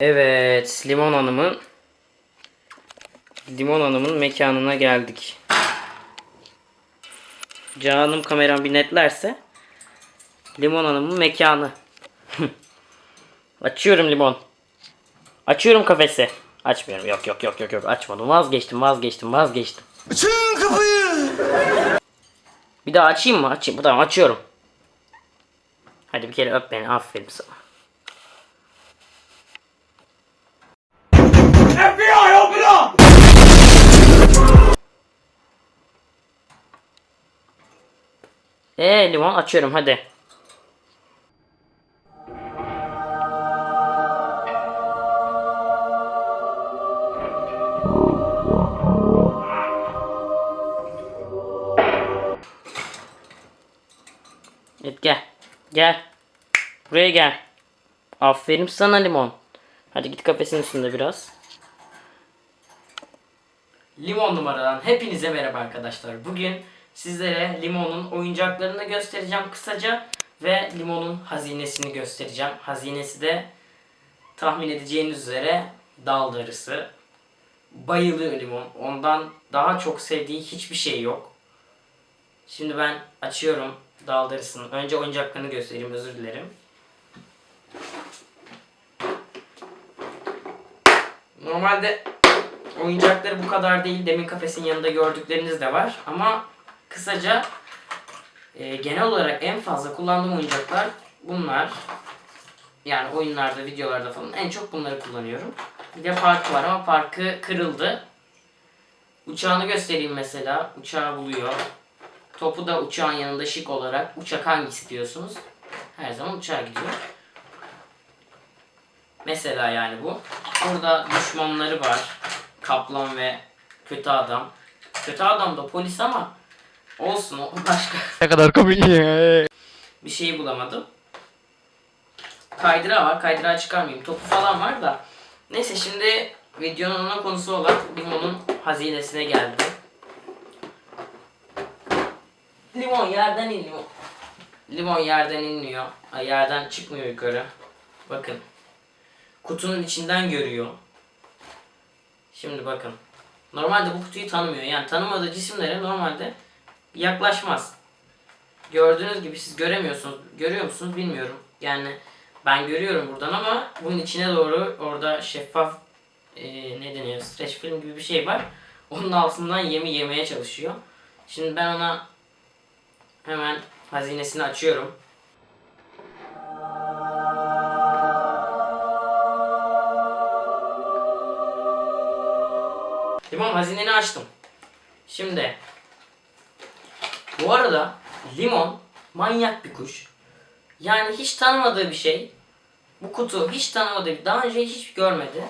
Evet, Limon Hanım'ın Limon Hanım'ın mekanına geldik. Canım kameram bir netlerse Limon Hanım'ın mekanı. Açıyorum limon. Açıyorum kafesi. Açmıyorum. Yok yok yok yok yok açmadım. Vazgeçtim vazgeçtim vazgeçtim. Açın kapıyı. Bir daha açayım mı? Açayım. Tamam açıyorum. Hadi bir kere öp beni. Aferin sana. FBI open up. Ee limon açıyorum hadi. Evet gel. Gel. Buraya gel. Aferin sana limon. Hadi git kafesin üstünde biraz. Limon numaradan hepinize merhaba arkadaşlar. Bugün sizlere limonun oyuncaklarını göstereceğim kısaca ve limonun hazinesini göstereceğim. Hazinesi de tahmin edeceğiniz üzere dal darısı. Bayılıyor limon. Ondan daha çok sevdiği hiçbir şey yok. Şimdi ben açıyorum dal darısını. Önce oyuncaklarını göstereyim özür dilerim. Normalde oyuncakları bu kadar değil. Demin kafesin yanında gördükleriniz de var. Ama kısaca e, genel olarak en fazla kullandığım oyuncaklar bunlar. Yani oyunlarda, videolarda falan en çok bunları kullanıyorum. Bir de parkı var ama parkı kırıldı. Uçağını göstereyim mesela. Uçağı buluyor. Topu da uçağın yanında şık olarak. Uçak hangisi diyorsunuz? Her zaman uçağa gidiyor. Mesela yani bu. Burada düşmanları var. Kaplan ve kötü adam. Kötü adam da polis ama olsun o başka. Ne kadar komik. Bir şeyi bulamadım. Kaydıra var. Kaydırağı çıkarmayayım. Topu falan var da. Neyse şimdi videonun ana konusu olan limonun hazinesine geldi. Limon yerden in limon. Yerden inmiyor. Yerden çıkmıyor yukarı. Bakın. Kutunun içinden görüyor. Şimdi bakın. Normalde bu kutuyu tanımıyor. Yani tanımadığı cisimlere normalde yaklaşmaz. Gördüğünüz gibi siz göremiyorsunuz. Görüyor musunuz bilmiyorum. Yani ben görüyorum buradan ama bunun içine doğru orada şeffaf e, ne deniyor? Stretch film gibi bir şey var. Onun altından yemi yemeye çalışıyor. Şimdi ben ona hemen hazinesini açıyorum. Limon hazineni açtım. Şimdi bu arada limon manyak bir kuş. Yani hiç tanımadığı bir şey. Bu kutu hiç tanımadığı, daha önce hiç görmedi.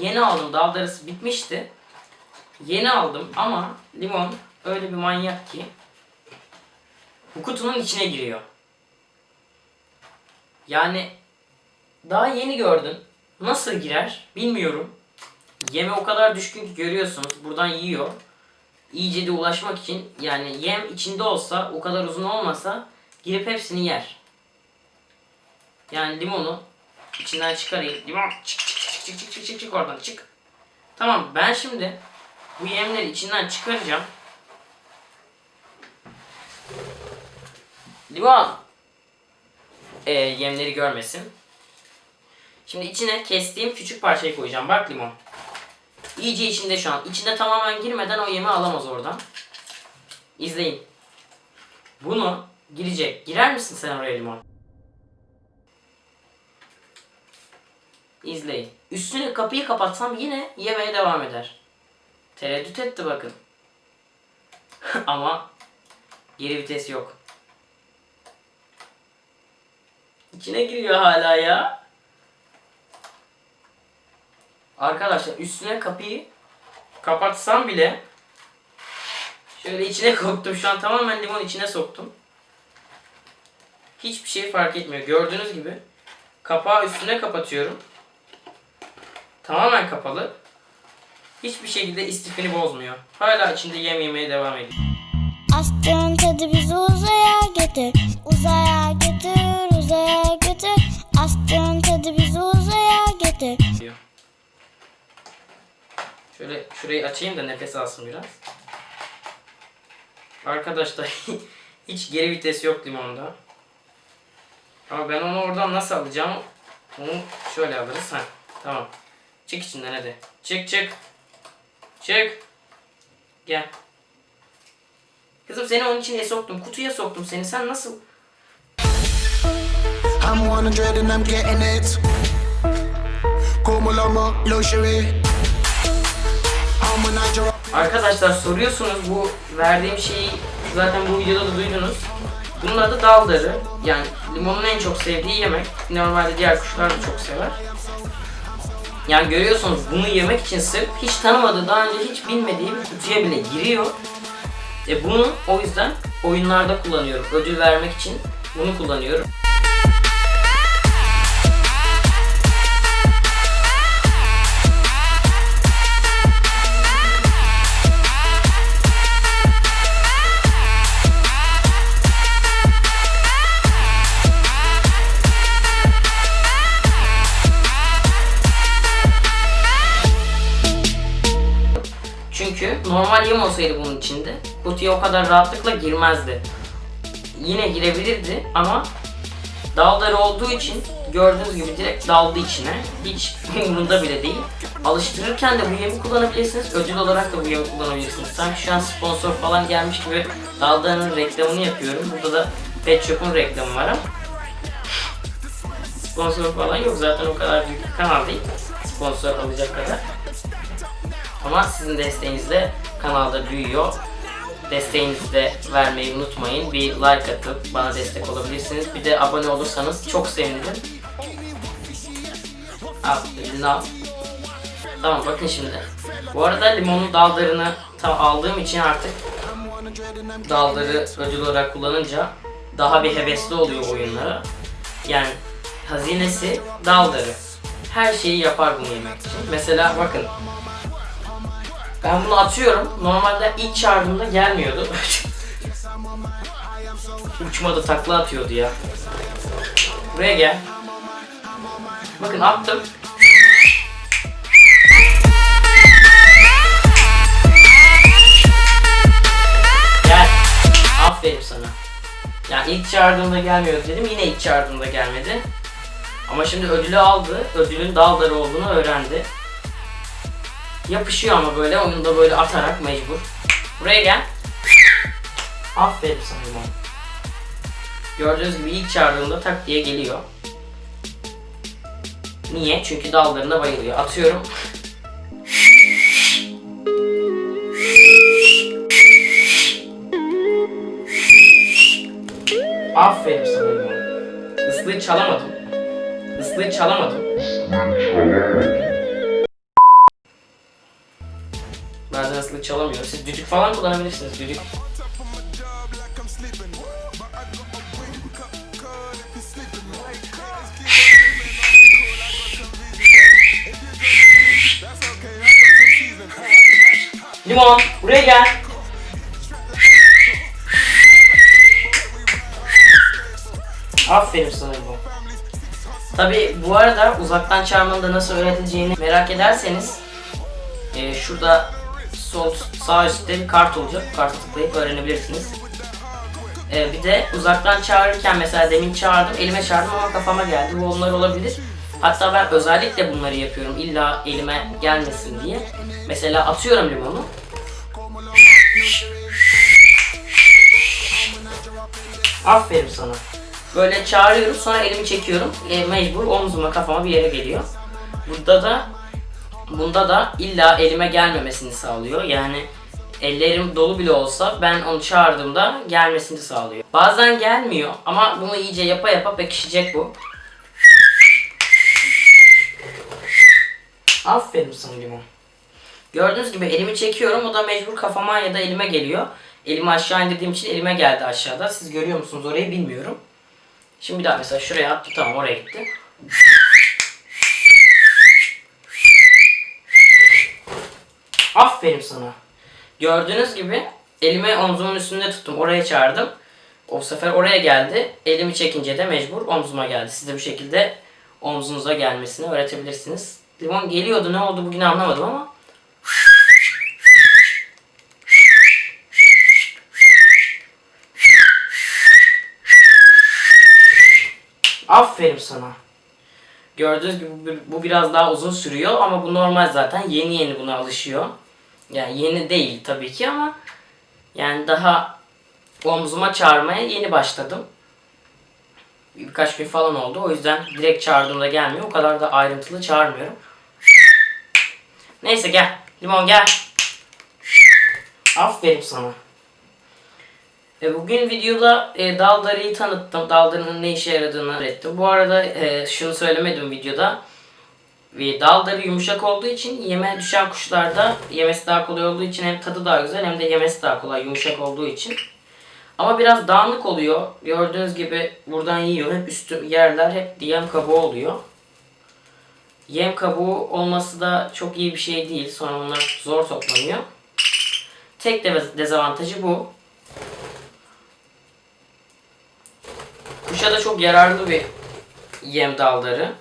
Yeni aldım, dal darısı bitmişti. Yeni aldım ama limon öyle bir manyak ki bu kutunun içine giriyor. Yani daha yeni gördün. Nasıl girer bilmiyorum. Yeme o kadar düşkün ki görüyorsunuz buradan yiyor. İyice de ulaşmak için yani yem içinde olsa o kadar uzun olmasa girip hepsini yer. Yani limonu içinden çıkarayım. Limon çık çık çık çık çık çık çık, çık oradan çık. Tamam ben şimdi bu yemleri içinden çıkaracağım. Limon e, yemleri görmesin. Şimdi içine kestiğim küçük parçayı koyacağım. Bak limon. İyice içinde şu an. İçine tamamen girmeden o yemi alamaz oradan. İzleyin. Bunu girecek. Girer misin sen oraya limon? İzleyin. Üstünü kapıyı kapatsam yine yemeye devam eder. Tereddüt etti bakın. Ama geri vites yok. İçine giriyor hala ya. Arkadaşlar üstüne kapıyı kapatsam bile şöyle içine soktum. Şu an tamamen limon içine soktum. Hiçbir şey fark etmiyor. Gördüğünüz gibi kapağı üstüne kapatıyorum. Tamamen kapalı. Hiçbir şekilde istifini bozmuyor. Hala içinde yem yemeye devam ediyor. Aşkın tadı bizi uzaya götür Uzaya götür, uzaya götür Aşkın tadı bizi uzaya götür getir diyor. Şöyle şurayı açayım da nefes alsın biraz. Arkadaşlar hiç geri vites yok limonda. Ama ben onu oradan nasıl alacağım? Onu şöyle alırız. Ha, tamam. Çık içinden hadi. Çık çık. Çık. Gel. Kızım seni onun içine soktum. Kutuya soktum seni. Sen nasıl? I'm 100 and I'm getting it. Lomo, luxury. Arkadaşlar soruyorsunuz bu verdiğim şeyi zaten bu videoda da duydunuz. Bunun adı daldarı. Yani limonun en çok sevdiği yemek. Normalde diğer kuşlar da çok sever. Yani görüyorsunuz bunu yemek için sırf hiç tanımadığı, daha önce hiç bilmediği bir kutuya bile giriyor. E bunu o yüzden oyunlarda kullanıyorum. Ödül vermek için bunu kullanıyorum. Normal yem olsaydı bunun içinde kutuya o kadar rahatlıkla girmezdi. Yine girebilirdi ama dalları olduğu için gördüğünüz gibi direkt daldı içine. Hiç umurunda bile değil. Alıştırırken de bu yemi kullanabilirsiniz. Ödül olarak da bu yemi kullanabilirsiniz. Sanki şu an sponsor falan gelmiş gibi daldarının reklamını yapıyorum. Burada da Pet Shop'un reklamı var ama sponsor falan yok. Zaten o kadar büyük bir kanal değil. Sponsor alacak kadar. Ama sizin desteğinizle kanalda büyüyor. Desteğinizi de vermeyi unutmayın. Bir like atıp bana destek olabilirsiniz. Bir de abone olursanız çok sevinirim. Al, elini al. Tamam bakın şimdi. Bu arada limonun dallarını tam aldığım için artık dalları ödül olarak kullanınca daha bir hevesli oluyor oyunlara. Yani hazinesi dalları. Her şeyi yapar bunu yemek için. Mesela bakın ben bunu atıyorum. Normalde ilk çağırdığımda gelmiyordu. Uçmadı takla atıyordu ya. Buraya gel. Bakın attım. Gel. Aferin sana. Yani ilk çağırdığımda gelmiyordu dedim. Yine ilk çağırdığımda gelmedi. Ama şimdi ödülü aldı. Ödülün dalları olduğunu öğrendi. Yapışıyor ama böyle oyunda böyle atarak mecbur. Buraya gel. Aferin sana limon. Gördüğünüz gibi ilk çağırdığımda tak diye geliyor. Niye? Çünkü dallarına bayılıyor. Atıyorum. Aferin sana limon. Islığı çalamadım. Islığı çalamadım. Bazen ıslık çalamıyor. Siz düdük falan kullanabilirsiniz. Düdük. Limon, buraya gel. Aferin sana limon. Tabi bu arada uzaktan çağırmanın da nasıl öğretileceğini merak ederseniz ee, şurada sol sağ üstte bir kart olacak. Bu kartı tıklayıp öğrenebilirsiniz. Ee, bir de uzaktan çağırırken mesela demin çağırdım, elime çağırdım ama kafama geldi. Bu onlar olabilir. Hatta ben özellikle bunları yapıyorum. İlla elime gelmesin diye. Mesela atıyorum limonu. Aferin sana. Böyle çağırıyorum sonra elimi çekiyorum. E, mecbur omzuma kafama bir yere geliyor. Burada da Bunda da illa elime gelmemesini sağlıyor. Yani ellerim dolu bile olsa ben onu çağırdığımda gelmesini sağlıyor. Bazen gelmiyor ama bunu iyice yapa yapa pekişecek bu. Aferin sana limon. Gördüğünüz gibi elimi çekiyorum o da mecbur kafama ya da elime geliyor. Elimi aşağı indirdiğim için elime geldi aşağıda. Siz görüyor musunuz orayı bilmiyorum. Şimdi bir daha mesela şuraya attı tamam oraya gitti. Aferin sana. Gördüğünüz gibi elimi omzumun üstünde tuttum. Oraya çağırdım. O sefer oraya geldi. Elimi çekince de mecbur omzuma geldi. Siz de bu şekilde omzunuza gelmesini öğretebilirsiniz. Limon geliyordu ne oldu bugün anlamadım ama. Aferin sana. Gördüğünüz gibi bu- biraz daha uzun sürüyor ama bu normal zaten. Yeni yeni buna alışıyor. Yani yeni değil tabii ki ama yani daha omzuma çağırmaya yeni başladım. Birkaç gün falan oldu. O yüzden direkt çağırdığımda gelmiyor. O kadar da ayrıntılı çağırmıyorum. Neyse gel. Limon gel. Aferin sana. E, bugün videoda e, daldarıyı tanıttım. Daldarının ne işe yaradığını öğrettim. Bu arada e, şunu söylemedim videoda. E, daldarı yumuşak olduğu için yeme düşen kuşlarda yemesi daha kolay olduğu için hem tadı daha güzel hem de yemesi daha kolay yumuşak olduğu için. Ama biraz dağınık oluyor. Gördüğünüz gibi buradan yiyor. Hep üstü yerler hep yem kabuğu oluyor. Yem kabuğu olması da çok iyi bir şey değil. Sonra onlar zor toplanıyor. Tek de dezavantajı bu. Kuşa da çok yararlı bir yem dalları.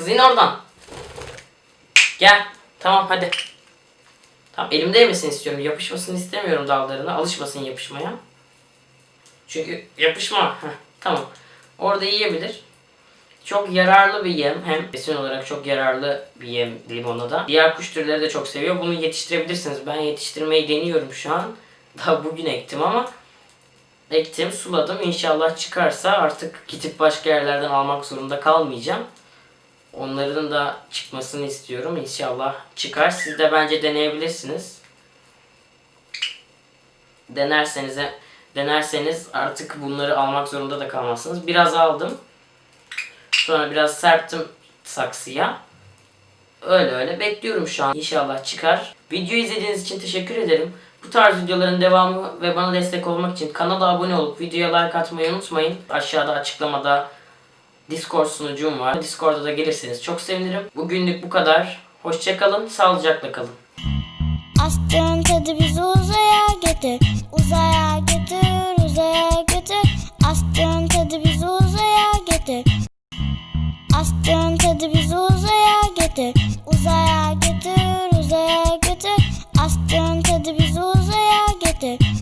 Kız in oradan. Gel. Tamam hadi. Tamam elimde yemesini istiyorum. Yapışmasını istemiyorum dallarına. Alışmasın yapışmaya. Çünkü yapışma. Heh, tamam. Orada yiyebilir. Çok yararlı bir yem. Hem besin olarak çok yararlı bir yem limona da. Diğer kuş türleri de çok seviyor. Bunu yetiştirebilirsiniz. Ben yetiştirmeyi deniyorum şu an. Daha bugün ektim ama ektim, suladım. İnşallah çıkarsa artık gidip başka yerlerden almak zorunda kalmayacağım. Onların da çıkmasını istiyorum. İnşallah çıkar. Siz de bence deneyebilirsiniz. Denerseniz denerseniz artık bunları almak zorunda da kalmazsınız. Biraz aldım. Sonra biraz serptim saksıya. Öyle öyle bekliyorum şu an. İnşallah çıkar. Videoyu izlediğiniz için teşekkür ederim. Bu tarz videoların devamı ve bana destek olmak için kanala abone olup videoya like atmayı unutmayın. Aşağıda açıklamada Discord sunucum var. Discord'a da gelirseniz çok sevinirim. Bugünlük bu kadar. Hoşçakalın, sağlıcakla kalın. Aşkın tadı bizi uzaya götür, uzaya götür, uzaya götür. Aşkın tadı bizi uzaya götür. Aşkın tadı bizi uzaya götür, uzaya götür, uzaya götür. Aşkın tadı bizi uzaya götür.